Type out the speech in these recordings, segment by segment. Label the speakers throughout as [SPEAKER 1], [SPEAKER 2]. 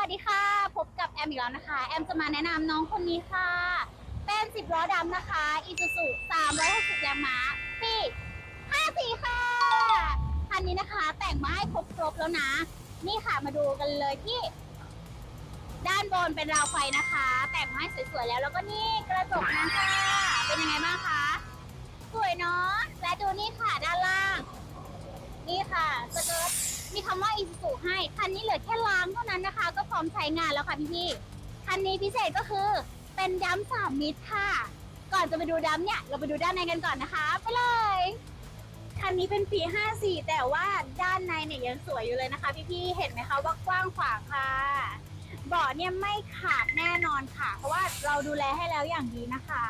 [SPEAKER 1] วัสดีค่ะ พบกับแอมอีกแล้วนะคะ แอมจะมาแนะนำน้องคนนี้ค่ะ เป็น10ล้อดำนะคะอีซูซู360แรงม้าปี54ค่ะ คันนี้นะคะแต่งมาให้ครบๆแล้วนะ นี่ค่ะมาดูกันเลยที่ ด้านบนเป็นราวไฟนะคะ แต่งมาให้สวยๆแล้ว แล้วก็นี่กระจกนั้นค่ะ เป็นยังไงบ้างคะ สวยเนาะ และดูนี่ค่ะด้านล่าง นี่ค่ะสเกิร์ตมีคำว่าอีซูซูให้ คันนี้เหลือแค่ล้างเท่านั้นนะคะ ก็ มใช้งานแล้วค่ะพี่ๆคันนี้พิเศษก็คือเป็นดัมสามมิตรค่ะ ก่อนจะไปดูดัมเนี่ยเราไปดูด้านในกันก่อนนะคะ ไปเลย คันนี้เป็นปี 54 แต่ว่าด้านในเนี่ยยังสวยอยู่เลยนะคะ พี่ๆเห็นไหมคะว่ากว้างขวางค่ะเบาะเนี่ยไม่ขาดแน่นอนค่ะ เพราะว่าเราดูแลให้แล้วอย่างดีนะคะ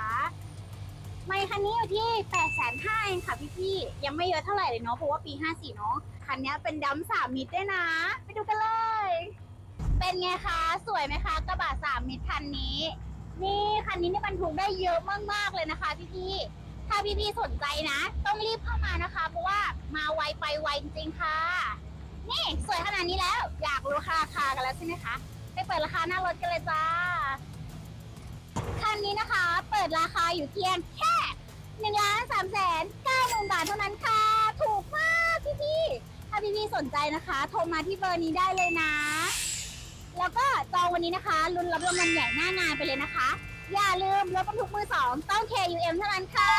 [SPEAKER 1] ไม่คันนี้อยู่ที่8ปดแสนห้าเองค่ะพี่ๆยังไม่เยอะเท่าไหร่เลยเนาะเพราะว่าปี 54 เนาะคันนี้เป็นดัมสามมิตรด้วยนะ ไปดูกันเลย เป็นไงคะ สวยไหมคะ กระบะสามมิตรคันนี้ นี่คันนี้นี่บรรทุกได้เยอะมากๆเลยนะคะพี่ๆถ้าพี่ๆสนใจนะ ต้องรีบเข้ามานะคะ เพราะว่ามาไวไปไวจริงๆค่ะ นี่สวยขนาดนี้แล้ว อยากรู้ราคากันแล้วใช่ไหมคะไปเปิดราคาหน้ารถกันเลยจ้าคันนี้นะคะ เปิดราคาอยู่เพียงแค่หนึ่งล้านสามแสนเก้าหมื่นบาทเท่านั้นค่ะ ถูกมากพี่พี่ๆถ้าพี่พี่ๆสนใจนะคะ โทรมาที่เบอร์นี้ได้เลยนะ แล้วก็จองวันนี้นะคะลุ้นรับรางวัลใหญ่หน้างานไปเลยนะคะ อย่าลืมรถบรรทุกมือสองต้อง KUM เท่านั้นค่ะ